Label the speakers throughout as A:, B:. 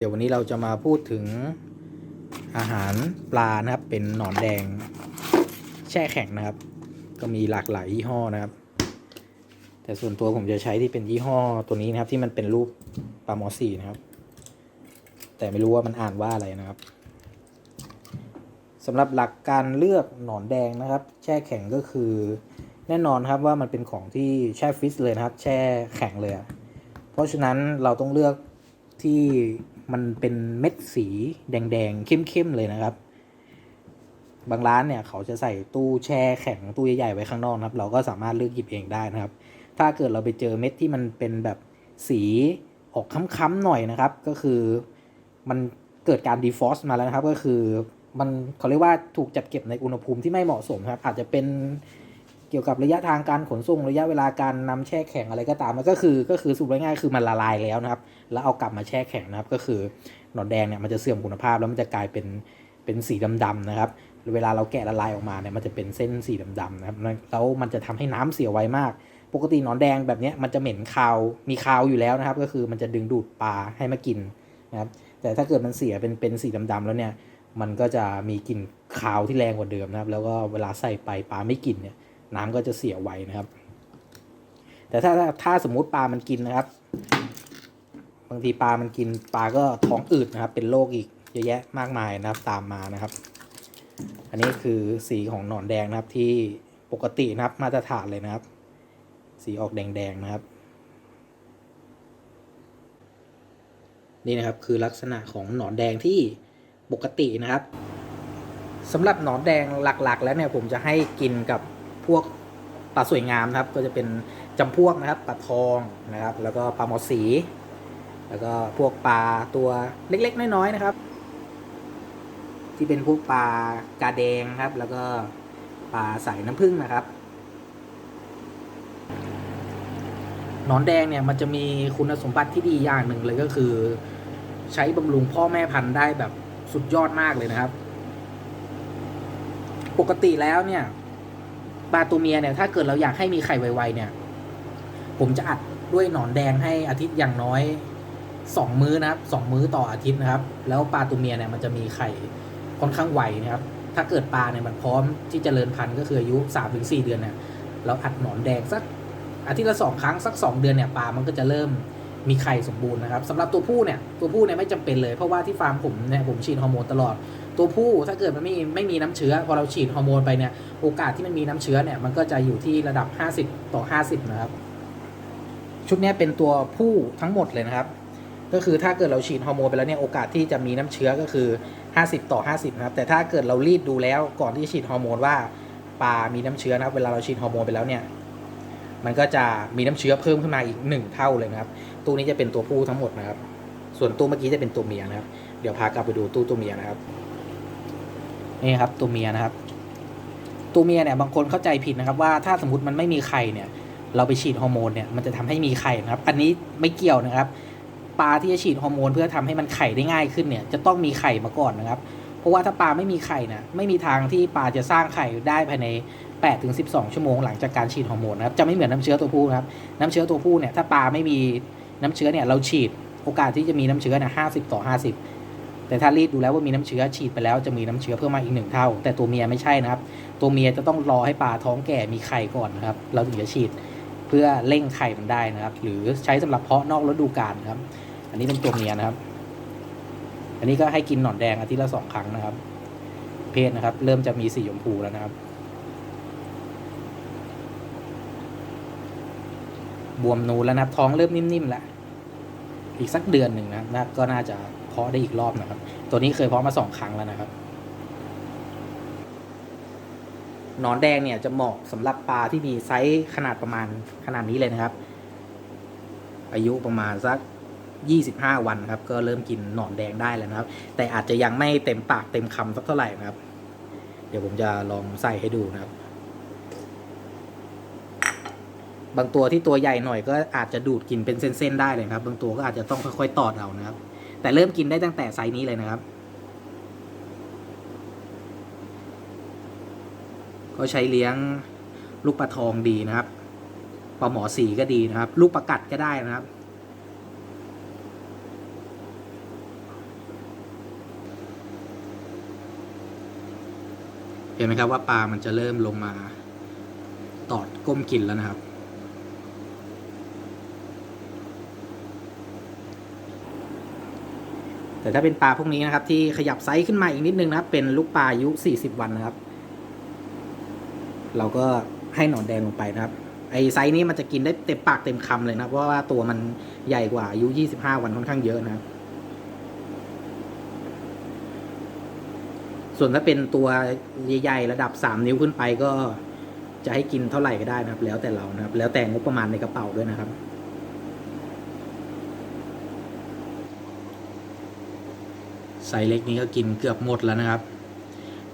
A: เดี๋ยววันนี้เราจะมาพูดถึงอาหารปลานะครับ เป็นหนอนแดงแช่แข็งนะครับ ก็มีหลากหลายยี่ห้อนะครับ แต่ส่วนตัวผมจะใช้ที่เป็นยี่ห้อตัวนี้นะครับ ที่มันเป็นรูปปลาหมอสีนะครับ แต่ไม่รู้ว่ามันอ่านว่าอะไรนะครับสำหรับหลักการเลือกหนอนแดงนะครับ แช่แข็งก็คือ แน่นอนครับว่ามันเป็นของที่แช่ฟรีซเลยนะครับ แช่แข็งเลยอะเพราะฉะนั้นเราต้องเลือกที่ มันเป็นเม็ดสีแดงๆเข้มๆเลยนะครับ บางร้านเนี่ยเขาจะใส่ตู้แช่แข็งตู้ใหญ่ๆไว้ข้างนอกนะครับ เราก็สามารถเลือกหยิบเองได้นะครับ ถ้าเกิดเราไปเจอเม็ดที่มันเป็นแบบสีออกค้ำๆหน่อยนะครับ ก็คือมันเกิดการดีฟอสมาแล้วนะครับ ก็คือมันเขาเรียกว่าถูกจัดเก็บในอุณหภูมิที่ไม่เหมาะสมครับ อาจจะเป็น เกี่ยวกับระยะทางการขนส่งระยะเวลาการนำแช่แข็งอะไรก็ตามมันก็คือก็คือสรุปง่ายคือมันละลายแล้วนะครับ แล้วเอากลับมาแช่แข็งนะครับ ก็คือหนอนแดงเนี่ยมันจะเสื่อมคุณภาพแล้วมันจะกลายเป็นเป็นสีดำๆนะครับเวลาเราแกะละลายออกมาเนี่ยมันจะเป็นเส้นสีดำๆนะครับแล้วมันจะทำให้น้ำเสียไวมาก ปกติหนอนแดงแบบนี้มันจะเหม็นคาวมีคาวอยู่แล้วนะครับ ก็คือมันจะดึงดูดปลาให้มากินนะครับแต่ถ้าเกิดมันเสียเป็นเป็นสีดำๆแล้วเนี่ยมันก็จะมีกลิ่นคาวที่แรงกว่าเดิมนะครับ แล้วก็เวลาใส่ไปปลาไม่กินเนี่ย น้ำก็จะเสียไวนะครับ แต่ถ้าถ้าถ้าสมมุติปลามันกินนะครับ บางทีปลามันกินปลาก็ท้องอืดนะครับ เป็นโรคอีกเยอะแยะมากมายนะครับตามมานะครับ อันนี้คือสีของหนอนแดงนะครับที่ปกตินะครับมาตรฐานเลยนะครับ สีออกแดงๆนะครับ นี่นะครับคือลักษณะของหนอนแดงที่ปกตินะครับสำหรับหนอนแดงหลักๆ แล้วเนี่ยผมจะให้กินกับ พวกปลาสวยงามนะครับ ก็จะเป็นจำพวกนะครับปลาทองนะครับ แล้วก็ปลาหมอสี แล้วก็พวกปลาตัวเล็กๆ น้อยๆนะครับ ที่เป็นพวกปลากาแดงครับ แล้วก็ปลาสายน้ำผึ้งนะครับนอนแดงเนี่ยมันจะมีคุณสมบัติที่ดีอย่างหนึ่งเลยก็คือ ใช้บำรุงพ่อแม่พันธุ์ได้แบบสุดยอดมากเลยนะครับ ปกติแล้วเนี่ย ปลาตัวเมียเนี่ยถ้าเกิดเราอยากให้มีไข่ไวๆเนี่ย ผมจะอัดด้วยหนอนแดงให้อาทิตย์อย่างน้อยสองมื้อนะครับสองมื้อต่ออาทิตย์นะครับ แล้วปลาตัวเมียเนี่ยมันจะมีไข่ค่อนข้างไวนะครับ ถ้าเกิดปลาเนี่ยมันพร้อมที่จเจริญพันธุ์ก็คืออายุสามถึงสี่เดือนเนี่ยเราอัดหนอนแดงสักอาทิตย์ละสองครั้งสักสองเดือนเนี่ยปลามันก็จะเริ่ม มีไข่สมบูรณ์นะครับสำหรับตัวผู้เนี่ยตัวผู้เนี่ยไม่จำเป็นเลย เพราะว่าที่ฟาร์มผมเนี่ยผมฉีดฮอร์โมนตลอด ตัวผู้ถ้าเกิดมันไม่ไม่มีน้ำเชื้อ พอเราฉีดฮอร์โมนไปเนี่ยโอกาสที่มันมีน้ำเชื้อเนี่ยมันก็จะอยู่ที่ระดับ 50 ต่อ 50 นะครับ ชุดนี้เป็นตัวผู้ทั้งหมดเลยนะครับ ก็คือถ้าเกิดเราฉีดฮอร์โมนไปแล้วเนี่ยโอกาสที่จะมีน้ำเชื้อก็คือ 50 ต่อ 50 นะครับ แต่ถ้าเกิดเรารีดดูแล้วก่อนที่จะฉีดฮอร์โมนว่าปลามีน้ำเชื้อนะครับ เวลาเราฉีดฮอร์โมนไปแล้วเนี่ยมันก็จะมีน้ำเชื้อเพิ่มขึ้นมาอีก 1 เท่าเลยนะครับ ตู้นี้จะเป็นตัวผู้ทั้งหมดนะครับ ส่วนตู้เมื่อกี้จะเป็นตัวเมียนะครับ เดี๋ยวพากลับไปดูตู้ตัวเมียนะครับ นี่ครับตัวเมียนะครับ ตัวเมียเนี่ยบางคนเข้าใจผิดนะครับ ว่าถ้าสมมติมันไม่มีไข่เนี่ย เราไปฉีดฮอร์โมนเนี่ยมันจะทำให้มีไข่นะครับ อันนี้ไม่เกี่ยวนะครับ ปลาที่จะฉีดฮอร์โมนเพื่อทำให้มันไข่ได้ง่ายขึ้นเนี่ย จะต้องมีไข่มาก่อนนะครับ เพราะว่าถ้าปลาไม่มีไข่นะไม่มีทางที่ปลาจะสร้างไข่ได้ภายใน8ถึง12 ชั่วโมงหลังจากการฉีดฮอร์โมนนะครับจะไม่เหมือนน้ำเชื้อตัวผู้นะครับ น้ำเชื้อตัวผู้เนี่ยถ้าปลาไม่มี น้ำเชื้อเนี่ยเราฉีดโอกาสที่จะมีน้ำเชื้อเนี่ย50ต่อ50แต่ถ้ารีดดูแล้วว่ามีน้ำเชื้อฉีดไปแล้วจะมีน้ำเชื้อเพิ่มมาอีกหนึ่งเท่า แต่ตัวเมียไม่ใช่นะครับ ตัวเมียจะต้องรอให้ปลาท้องแก่มีไข่ก่อนนะครับ เราถึงจะฉีดเพื่อเร่งไข่มันได้นะครับ หรือใช้สำหรับเพาะนอกฤดูกาลครับ อันนี้เป็นตัวเมียนะครับ อันนี้ก็ให้กินหนอนแดงอาทิตย์ละสองครั้งนะครับ เพศนะครับ เริ่มจะมีสีชมพูแล้วนะครับ บวมนูนแล้วนะครับท้องเริ่มนิ่มๆแล้วอีกสักเดือนหนึ่งนะนะก็น่าจะเพาะได้อีกรอบนะครับ ตัวนี้เคยเพาะมาสองครั้งแล้วนะครับหนอนแดงเนี่ยจะเหมาะสำหรับปลาที่มีไซส์ขนาดประมาณขนาดนี้เลยนะครับ อายุประมาณสักยี่สิบห้าวันครับ ก็เริ่มกินหนอนแดงได้แล้วนะครับ แต่อาจจะยังไม่เต็มปากเต็มคำสักเท่าไหร่นะครับ เดี๋ยวผมจะลองใส่ให้ดูนะครับ บางตัวที่ตัวใหญ่หน่อยก็อาจจะดูดกินเป็นเส้นๆได้เลยครับ บางตัวก็อาจจะต้องค่อยๆตอดเอานะครับ แต่เริ่มกินได้ตั้งแต่ไซส์นี้เลยนะครับ ก็ใช้เลี้ยงลูกปลาทองดีนะครับปลาหมอสีก็ดีนะครับ ลูกปลากัดก็ได้นะครับเห็นไหมครับว่าปลามันจะเริ่มลงมาตอดก้มกินแล้วนะครับ แต่ถ้าเป็นปลาพวกนี้นะครับ ที่ขยับไซส์ขึ้นมาอีกนิดนึงนะครับ เป็นลูกปลาอายุ 40 วันนะครับ เราก็ให้หนอนแดงลงไปนะครับ ไอไซส์นี้มันจะกินได้เต็มปากเต็มคำเลยนะเพราะว่าตัวมันใหญ่กว่าอายุ 25 วันค่อนข้างเยอะนะครับ ส่วนถ้าเป็นตัวใหญ่ๆระดับ 3 นิ้วขึ้นไปก็จะให้กินเท่าไหร่ก็ได้นะครับ แล้วแต่เรานะครับ แล้วแต่งบประมาณในกระเป๋าด้วยนะครับ ไซส์เล็กนี้ก็กินเกือบหมดแล้วนะครับ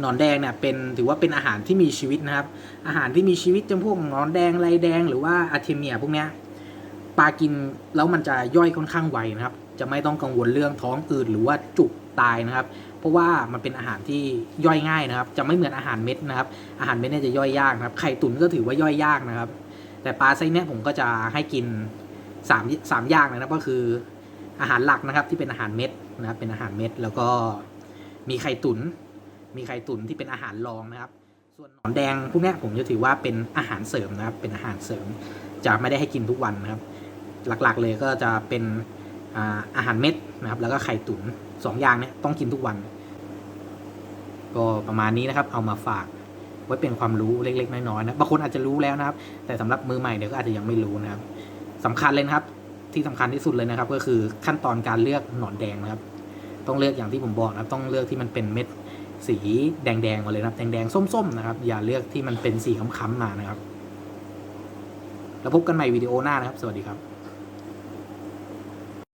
A: หนอนแดงเนี่ยเป็นถือว่าเป็นอาหารที่มีชีวิตนะครับ อาหารที่มีชีวิตจำพวกหนอนแดงไรแดง หรือว่าอะเทเมียพวกเนี้ยปลากินแล้วมันจะย่อยค่อนข้างไวนะครับ จะไม่ต้องกังวลเรื่องท้องอืดหรือว่าจุกตายนะครับ เพราะว่ามันเป็นอาหารที่ย่อยง่ายนะครับ จะไม่เหมือนอาหารเม็ดนะครับ อาหารเม็ดเนี่ยจะย่อยยากนะครับไข่ตุ๋นก็ถือว่าย่อยยากนะครับ แต่ปลาไซเนี้ยผมก็จะให้กินสามสามอย่างนะครับก็คืออาหารหลักนะครับที่เป็นอาหารเม็ด นะครับ เป็นอาหารเม็ดแล้วก็มีไข่ตุน๋นมีไข่ตุ๋นที่เป็นอาหารรองนะครับ ส่วนหนอนแดงพวกนี้ผมจะถือว่าเป็นอาหารเสริมนะครับ เป็นอาหารเสริมจะไม่ได้ให้กินทุกวันนะครับ หลักๆเลยก็จะเป็นอาหารเม็ดนะครับ แล้วก็ไข่ตุ๋นสองอย่างเนี้ยต้องกินทุกวัน ก็ประมาณนี้นะครับ เอามาฝากไว้เป็นความรู้เล็กๆน้อยๆนะบางคนอาจจะรู้แล้วนะครับ แต่สำหรับมือใหม่เดี๋ยวก็อาจจะยังไม่รู้นะครับสำคัญเลยนะครับ ที่สำคัญที่สุดเลยนะครับ ก็คือขั้นตอนการเลือกหนอนแดงนะครับ ต้องเลือกอย่างที่ผมบอกนะครับ ต้องเลือกที่มันเป็นเม็ดสีแดงๆมาเลยนะครับ แดงๆส้มๆนะครับ อย่าเลือกที่มันเป็นสีค้ำๆมานะครับ แล้วพบกันใหม่วิดีโอหน้านะครับ สวัสดีครับ